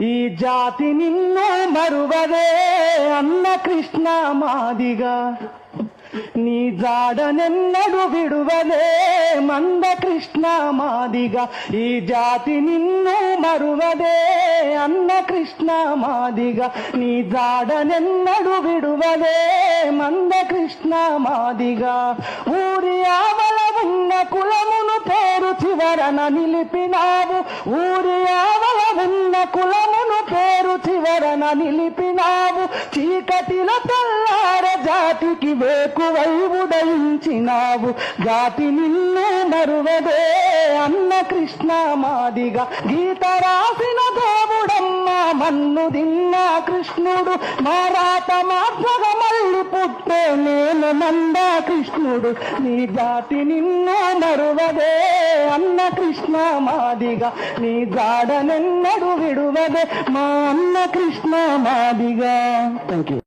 ఈ జాతి నిన్ను మరువదే అన్న కృష్ణ మాదిగా. నీ జాడనెన్నడు విడువదే మంద కృష్ణ మాదిగా. ఈ జాతి నిన్ను మరువదే అన్న కృష్ణ మాదిగా. నీ జాడనెన్నడు విడువదే మంద కృష్ణ మాదిగా. ఊరి ఆవల ఉన్న కులమును పేరు చివరన నిలిపినావు. ఊరి ఆవల ఉన్న కులము పేరు చివరన నిలిపినావు. చీకటిల తెల్లార జాతికి వేకువై ఉదయించినావు. జాతి నిన్ను మరువదే అన్న కృష్ణ మాదిగా. గీత రాసిన దేవుడమ్మ మన్ను దిన్న కృష్ణుడు. మారాత మాత్రగా మళ్ళీ పుట్టే నేను మంద కృష్ణుడు. నీ జాతి నిన్ను మరువదే అన్న కృష్ణ మాదిగా నీ జాడనెన్నడు విడువదే మా అన్న కృష్ణ మాదిగా. Thank you